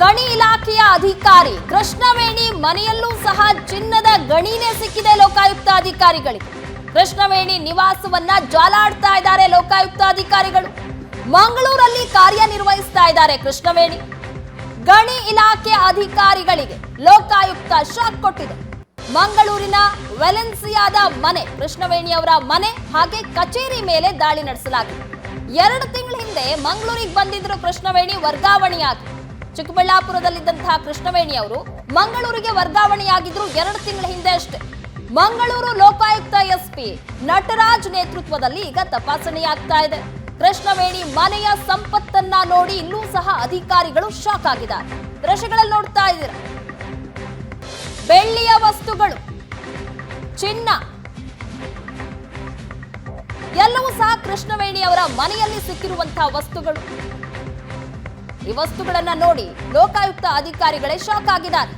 ಗಣಿ ಇಲಾಖೆಯ ಅಧಿಕಾರಿ ಕೃಷ್ಣವೇಣಿ ಮನೆಯಲ್ಲೂ ಸಹ ಚಿನ್ನದ ಗಣಿನೇ ಸಿಕ್ಕಿದೆ ಲೋಕಾಯುಕ್ತ ಅಧಿಕಾರಿಗಳಿಗೆ ಕೃಷ್ಣವೇಣಿ ನಿವಾಸವನ್ನ ಜಾಲಾಡ್ತಾ ಇದ್ದಾರೆ ಲೋಕಾಯುಕ್ತ ಅಧಿಕಾರಿಗಳು ಮಂಗಳೂರಲ್ಲಿ ಕಾರ್ಯನಿರ್ವಹಿಸ್ತಾ ಇದ್ದಾರೆ ಕೃಷ್ಣವೇಣಿ. ಗಣಿ ಇಲಾಖೆ ಅಧಿಕಾರಿಗಳಿಗೆ ಲೋಕಾಯುಕ್ತ ಶಾಕ್ ಕೊಟ್ಟಿದೆ. ಮಂಗಳೂರಿನ ವೆಲೆನ್ಸಿಯಾದ ಮನೆ, ಕೃಷ್ಣವೇಣಿ ಅವರ ಮನೆ ಹಾಗೆ ಕಚೇರಿ ಮೇಲೆ ದಾಳಿ ನಡೆಸಲಾಗಿದೆ. ಎರಡು ತಿಂಗಳ ಹಿಂದೆ ಮಂಗಳೂರಿಗೆ ಬಂದಿದ್ರು ಕೃಷ್ಣವೇಣಿ, ವರ್ಗಾವಣೆಯಾಗಿ. ಚಿಕ್ಕಬಳ್ಳಾಪುರದಲ್ಲಿದ್ದಂತಹ ಕೃಷ್ಣವೇಣಿ ಅವರು ಮಂಗಳೂರಿಗೆ ವರ್ಗಾವಣೆಯಾಗಿದ್ರು ಎರಡು ತಿಂಗಳ ಹಿಂದೆ ಅಷ್ಟೇ. ಮಂಗಳೂರು ಲೋಕಾಯುಕ್ತ ಎಸ್ಪಿ ನಟರಾಜ್ ನೇತೃತ್ವದಲ್ಲಿ ಈಗ ತಪಾಸಣೆಯಾಗ್ತಾ ಇದೆ. ಕೃಷ್ಣವೇಣಿ ಮನೆಯ ಸಂಪತ್ತನ್ನ ನೋಡಿ ಇನ್ನೂ ಸಹ ಅಧಿಕಾರಿಗಳು ಶಾಕ್ ಆಗಿದ್ದಾರೆ. ದೃಶ್ಯಗಳಲ್ಲಿ ನೋಡ್ತಾ ಇದ್ದೀರ? ಬೆಳ್ಳಿಯ ವಸ್ತುಗಳು, ಚಿನ್ನ. ಎಲ್ಲವೂ ಸಹ ಕೃಷ್ಣವೇಣಿ ಅವರ ಮನೆಯಲ್ಲಿ ಸಿಕ್ಕಿರುವಂತಹ ವಸ್ತುಗಳು. ಈ ವಸ್ತುಗಳನ್ನ ನೋಡಿ ಲೋಕಾಯುಕ್ತ ಅಧಿಕಾರಿಗಳೇ ಶಾಕ್ ಆಗಿದ್ದಾರೆ.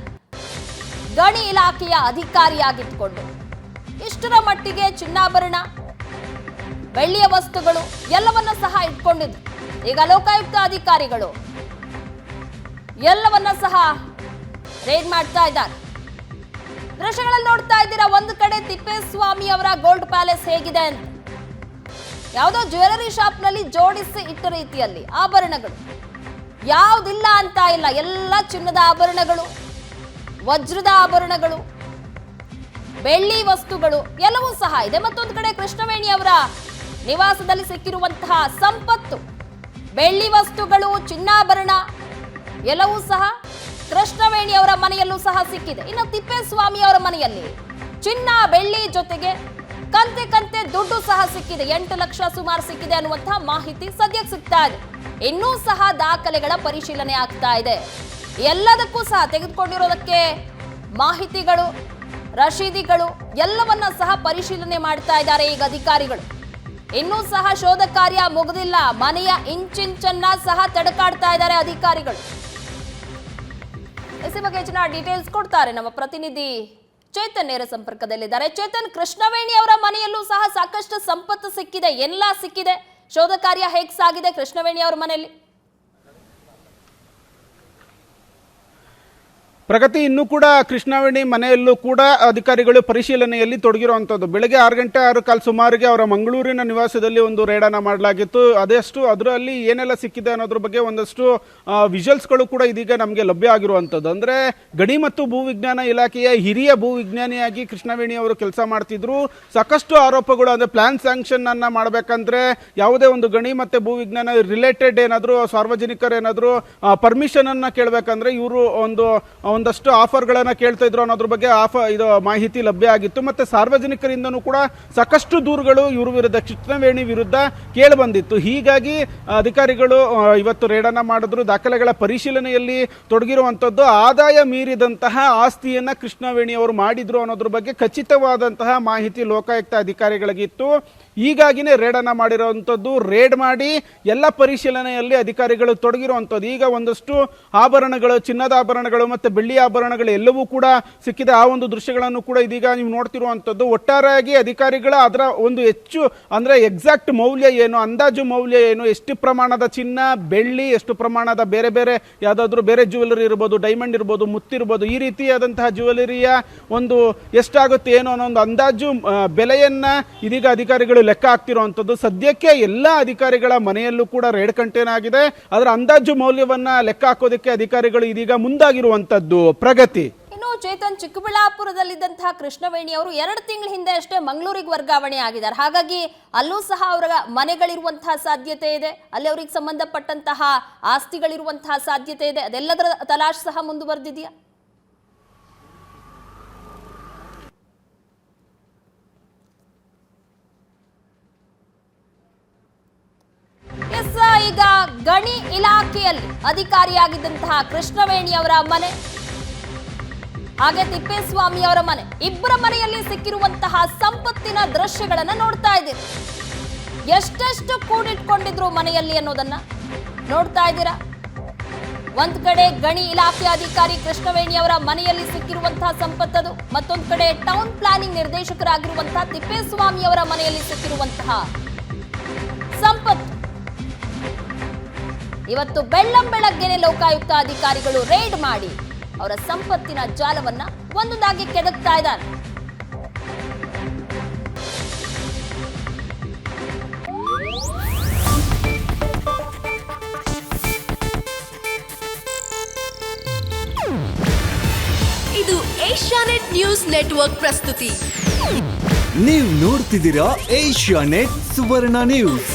ಗಣಿ ಇಲಾಖೆಯ ಅಧಿಕಾರಿಯಾಗಿದ್ದುಕೊಂಡು ಇಷ್ಟರ ಮಟ್ಟಿಗೆ ಚಿನ್ನಾಭರಣ, ಬೆಳ್ಳಿಯ ವಸ್ತುಗಳು ಎಲ್ಲವನ್ನ ಸಹ ಇಟ್ಕೊಂಡಿದ್ರು ಈಗ ಲೋಕಾಯುಕ್ತ ಅಧಿಕಾರಿಗಳು ಎಲ್ಲವನ್ನ ಸಹ ರೇಡ್ ಮಾಡ್ತಾ ಇದ್ದಾರೆ. ದೃಶ್ಯಗಳಲ್ಲಿ ನೋಡ್ತಾ ಇದ್ದೀರಾ, ಒಂದು ಕಡೆ ತಿಪ್ಪೇಸ್ವಾಮಿ ಅವರ ಗೋಲ್ಡ್ ಪ್ಯಾಲೇಸ್ ಹೇಗಿದೆ ಅಂತ. ಯಾವುದೋ ಜ್ಯುವೆಲರಿ ಶಾಪ್ನಲ್ಲಿ ಜೋಡಿಸಿ ಇಟ್ಟ ರೀತಿಯಲ್ಲಿ ಆಭರಣಗಳು. ಯಾವುದಿಲ್ಲ ಅಂತ ಇಲ್ಲ. ಎಲ್ಲ ಚಿನ್ನದ ಆಭರಣಗಳು, ವಜ್ರದ ಆಭರಣಗಳು, ಬೆಳ್ಳಿ ವಸ್ತುಗಳು ಎಲ್ಲವೂ ಸಹ ಇದೆ. ಮತ್ತೊಂದು ಕಡೆ ಕೃಷ್ಣವೇಣಿ ಅವರ ನಿವಾಸದಲ್ಲಿ ಸಿಕ್ಕಿರುವಂತಹ ಸಂಪತ್ತು, ಬೆಳ್ಳಿ ವಸ್ತುಗಳು, ಚಿನ್ನಾಭರಣ ಎಲ್ಲವೂ ಸಹ ಕೃಷ್ಣವೇಣಿ ಅವರ ಮನೆಯಲ್ಲೂ ಸಹ ಸಿಕ್ಕಿದೆ. ಇನ್ನು ತಿಪ್ಪೇಸ್ವಾಮಿ ಅವರ ಮನೆಯಲ್ಲಿ ಚಿನ್ನ, ಬೆಳ್ಳಿ ಜೊತೆಗೆ ಕಂತೆ ಕಂತೆ ದುಡ್ಡು ಸಹ ಸಿಕ್ಕಿದೆ. ಎಂಟು ಲಕ್ಷ ಸುಮಾರು ಸಿಕ್ಕಿದೆ ಅನ್ನುವಂತಹ ಮಾಹಿತಿ ಸದ್ಯಕ್ಕೆ ಸಿಗ್ತಾ ಇದೆ. ಇನ್ನೂ ಸಹ ದಾಖಲೆಗಳ ಪರಿಶೀಲನೆ ಆಗ್ತಾ ಇದೆ. ಎಲ್ಲದಕ್ಕೂ ಸಹ ತೆಗೆದುಕೊಂಡಿರೋದಕ್ಕೆ ಮಾಹಿತಿಗಳು, ರಶೀದಿಗಳು ಎಲ್ಲವನ್ನ ಸಹ ಪರಿಶೀಲನೆ ಮಾಡ್ತಾ ಇದ್ದಾರೆ ಈಗ ಅಧಿಕಾರಿಗಳು. ಇನ್ನೂ ಸಹ ಶೋಧ ಕಾರ್ಯ ಮುಗಿದಿಲ್ಲ. ಮನೆಯ ಇಂಚಿಂಚನ್ನ ಸಹ ತಡಕಾಡ್ತಾ ಇದ್ದಾರೆ ಅಧಿಕಾರಿಗಳು. ಬಗ್ಗೆ ಹೆಚ್ಚಿನ ಡೀಟೇಲ್ಸ್ ಕೊಡ್ತಾರೆ ನಮ್ಮ ಪ್ರತಿನಿಧಿ ಚೇತನ್ ನೇರ ಸಂಪರ್ಕದಲ್ಲಿದ್ದಾರೆ. ಚೇತನ್ ಕೃಷ್ಣವೇಣಿ ಅವರ ಮನೆಯಲ್ಲೂ ಸಹ ಸಾಕಷ್ಟು ಸಂಪತ್ತು ಸಿಕ್ಕಿದೆ, ಎಲ್ಲ ಸಿಕ್ಕಿದೆ. ಶೋಧ ಕಾರ್ಯ ಹೇಗ್ ಸಾಗಿದೆ ಕೃಷ್ಣವೇಣಿ ಅವರ ಮನೆಯಲ್ಲಿ? ಪ್ರಗತಿ ಇನ್ನೂ ಕೂಡ ಕೃಷ್ಣವೇಣಿ ಮನೆಯಲ್ಲೂ ಕೂಡ ಅಧಿಕಾರಿಗಳು ಪರಿಶೀಲನೆಯಲ್ಲಿ ತೊಡಗಿರುವಂಥದ್ದು ಬೆಳಗ್ಗೆ ಆರು ಗಂಟೆ ಆರು ಕಾಲ್ ಸುಮಾರಿಗೆ ಅವರ ಮಂಗಳೂರಿನ ನಿವಾಸದಲ್ಲಿ ಒಂದು ರೇಡನ್ನು ಮಾಡಲಾಗಿತ್ತು. ಅದೆಷ್ಟು, ಅದರಲ್ಲಿ ಏನೆಲ್ಲ ಸಿಕ್ಕಿದೆ ಅನ್ನೋದ್ರ ಬಗ್ಗೆ ಒಂದಷ್ಟು ವಿಜುವಲ್ಸ್ಗಳು ಕೂಡ ಇದೀಗ ನಮಗೆ ಲಭ್ಯ ಆಗಿರುವಂಥದ್ದು ಅಂದರೆ ಗಣಿ ಮತ್ತು ಭೂವಿಜ್ಞಾನ ಇಲಾಖೆಯ ಹಿರಿಯ ಭೂವಿಜ್ಞಾನಿಯಾಗಿ ಕೃಷ್ಣವೇಣಿ ಅವರು ಕೆಲಸ ಮಾಡ್ತಿದ್ರು. ಸಾಕಷ್ಟು ಆರೋಪಗಳು, ಅಂದರೆ ಪ್ಲಾನ್ ಸ್ಯಾಂಕ್ಷನ್ ಅನ್ನ ಮಾಡಬೇಕಂದ್ರೆ ಯಾವುದೇ ಒಂದು ಗಣಿ ಮತ್ತು ಭೂವಿಜ್ಞಾನ ರಿಲೇಟೆಡ್ ಏನಾದರೂ, ಸಾರ್ವಜನಿಕರೇನಾದರೂ ಪರ್ಮಿಷನನ್ನು ಕೇಳಬೇಕಂದ್ರೆ ಇವರು ಒಂದು ಒಂದಷ್ಟು ಆಫರ್ಗಳನ್ನು ಕೇಳ್ತಾ ಇದ್ರು ಅನ್ನೋದ್ರ ಬಗ್ಗೆ ಆಫರ್ ಇದು ಮಾಹಿತಿ ಲಭ್ಯ ಆಗಿತ್ತು. ಮತ್ತೆ ಸಾರ್ವಜನಿಕರಿಂದನೂ ಕೂಡ ಸಾಕಷ್ಟು ದೂರುಗಳು ಇವ್ರ ವಿರುದ್ಧ ಕೃಷ್ಣವೇಣಿ ವಿರುದ್ಧ ಕೇಳಿ ಬಂದಿತ್ತು. ಹೀಗಾಗಿ ಅಧಿಕಾರಿಗಳು ಇವತ್ತು ರೇಡನ್ನ ಮಾಡಿದ್ರು. ದಾಖಲೆಗಳ ಪರಿಶೀಲನೆಯಲ್ಲಿ ತೊಡಗಿರುವಂತದ್ದು ಆದಾಯ ಮೀರಿದಂತಹ ಆಸ್ತಿಯನ್ನ ಕೃಷ್ಣವೇಣಿ ಅವರು ಮಾಡಿದ್ರು ಅನ್ನೋದ್ರ ಬಗ್ಗೆ ಖಚಿತವಾದಂತಹ ಮಾಹಿತಿ ಲೋಕಾಯುಕ್ತ ಅಧಿಕಾರಿಗಳಿಗಿತ್ತು ಹೀಗಾಗಿನೇ ರೇಡನ್ನು ಮಾಡಿರುವಂಥದ್ದು ರೇಡ್ ಮಾಡಿ ಎಲ್ಲ ಪರಿಶೀಲನೆಯಲ್ಲಿ ಅಧಿಕಾರಿಗಳು ತೊಡಗಿರುವಂಥದ್ದು ಈಗ ಒಂದಷ್ಟು ಆಭರಣಗಳು, ಚಿನ್ನದ ಆಭರಣಗಳು ಮತ್ತೆ ಬೆಳ್ಳಿ ಆಭರಣಗಳು ಎಲ್ಲವೂ ಕೂಡ ಸಿಕ್ಕಿದ. ಆ ಒಂದು ದೃಶ್ಯಗಳನ್ನು ಕೂಡ ಇದೀಗ ನೀವು ನೋಡ್ತಿರುವಂಥದ್ದು. ಒಟ್ಟಾರೆಯಾಗಿ ಅಧಿಕಾರಿಗಳ ಅದರ ಒಂದು ಹೆಚ್ಚು ಅಂದರೆ ಎಕ್ಸಾಕ್ಟ್ ಮೌಲ್ಯ ಏನು, ಅಂದಾಜು ಮೌಲ್ಯ ಏನು, ಎಷ್ಟು ಪ್ರಮಾಣದ ಚಿನ್ನ, ಬೆಳ್ಳಿ, ಎಷ್ಟು ಪ್ರಮಾಣದ ಬೇರೆ ಬೇರೆ ಯಾವುದಾದ್ರೂ ಬೇರೆ ಜ್ಯುವೆಲರಿ ಇರ್ಬೋದು ಡೈಮಂಡ್ ಇರ್ಬೋದು ಮುತ್ತಿರ್ಬೋದು ಈ ರೀತಿಯಾದಂತಹ ಜ್ಯುವೆಲರಿಯ ಒಂದು ಎಷ್ಟಾಗುತ್ತೆ ಏನು ಅನ್ನೋ ಒಂದು ಅಂದಾಜು ಬೆಲೆಯನ್ನು ಇದೀಗ ಅಧಿಕಾರಿಗಳು ಲೆಕ್ಕ ಹಾಕ್ತಿರುವಂಥದ್ದು. ಸದ್ಯಕ್ಕೆ ಎಲ್ಲ ಅಧಿಕಾರಿಗಳ ಮನೆಯಲ್ಲೂ ಕೂಡ ರೇಡ್ ಕಂಟೇನ್ ಆಗಿದೆ. ಅದರ ಅಂದಾಜು ಮೌಲ್ಯವನ್ನು ಲೆಕ್ಕ ಹಾಕೋದಕ್ಕೆ ಅಧಿಕಾರಿಗಳು ಇದೀಗ ಮುಂದಾಗಿರುವಂತದ್ದು ಪ್ರಗತಿ. ಇನ್ನು ಚೇತನ್ ಚಿಕ್ಕಬಳ್ಳಾಪುರದಲ್ಲಿದ್ದಂತಹ ಕೃಷ್ಣವೇಣಿ ಅವರು ಎರಡು ತಿಂಗಳ ಹಿಂದೆ ಅಷ್ಟೇ ಮಂಗಳೂರಿಗೆ ವರ್ಗಾವಣೆ ಆಗಿದ್ದಾರೆ. ಹಾಗಾಗಿ ಅಲ್ಲೂ ಸಹ ಅವರ ಮನೆಗಳಿರುವಂತಹ ಸಾಧ್ಯತೆ ಇದೆ. ಅಲ್ಲಿ ಅವರಿಗೆ ಸಂಬಂಧಪಟ್ಟಂತಹ ಆಸ್ತಿಗಳಿರುವಂತಹ ಸಾಧ್ಯತೆ ಇದೆ. ಅದೆಲ್ಲದರ ತಲಾಶ್ ಸಹ ಮುಂದುವರೆದಿದೆಯಾ? ಈಗ ಗಣಿ ಇಲಾಖೆಯಲ್ಲಿ ಅಧಿಕಾರಿಯಾಗಿದ್ದಂತಹ ಕೃಷ್ಣವೇಣಿ ಅವರ ಮನೆ. ಹಾಗೆ ತಿಪ್ಪೇಸ್ವಾಮಿ ಅವರ ಮನೆ, ಇಬ್ಬರ ಮನೆಯಲ್ಲಿ ಸಿಕ್ಕಿರುವಂತಹ ಸಂಪತ್ತಿನ ದೃಶ್ಯಗಳನ್ನ ನೋಡ್ತಾ ಇದ್ದೀರಿ. ಎಷ್ಟೆಷ್ಟು ಕೂಡಿಟ್ಕೊಂಡಿದ್ರು ಮನೆಯಲ್ಲಿ ಅನ್ನೋದನ್ನ ನೋಡ್ತಾ ಇದ್ದೀರಾ? ಒಂದ್ ಕಡೆ ಗಣಿ ಇಲಾಖೆ ಅಧಿಕಾರಿ ಕೃಷ್ಣವೇಣಿ ಅವರ ಮನೆಯಲ್ಲಿ ಸಿಕ್ಕಿರುವಂತಹ ಸಂಪತ್ತದು, ಮತ್ತೊಂದು ಕಡೆ ಟೌನ್ ಪ್ಲಾನಿಂಗ್ ನಿರ್ದೇಶಕರಾಗಿರುವಂತಹ ತಿಪ್ಪೇಸ್ವಾಮಿ ಅವರ ಮನೆಯಲ್ಲಿ ಸಿಕ್ಕಿರುವಂತಹ ಸಂಪತ್ತು. ಇವತ್ತು ಬೆಳ್ಳಂ ಬೆಳಗ್ಗೆನೆ ಲೋಕಾಯುಕ್ತ ಅಧಿಕಾರಿಗಳು ರೇಡ್ ಮಾಡಿ. ಅವರ ಸಂಪತ್ತಿನ ಜಾಲವನ್ನ ಒಂದೊಂದಾಗಿ ಕೆದಕ್ತಾ ಇದ್ದಾರೆ ಇದು ಏಷ್ಯಾನೆಟ್ ನ್ಯೂಸ್ ನೆಟ್ವರ್ಕ್ ಪ್ರಸ್ತುತಿ. ನೀವು ನೋಡ್ತಿದ್ದೀರಾ ಏಷ್ಯಾ ನೆಟ್ ಸುವರ್ಣ ನ್ಯೂಸ್.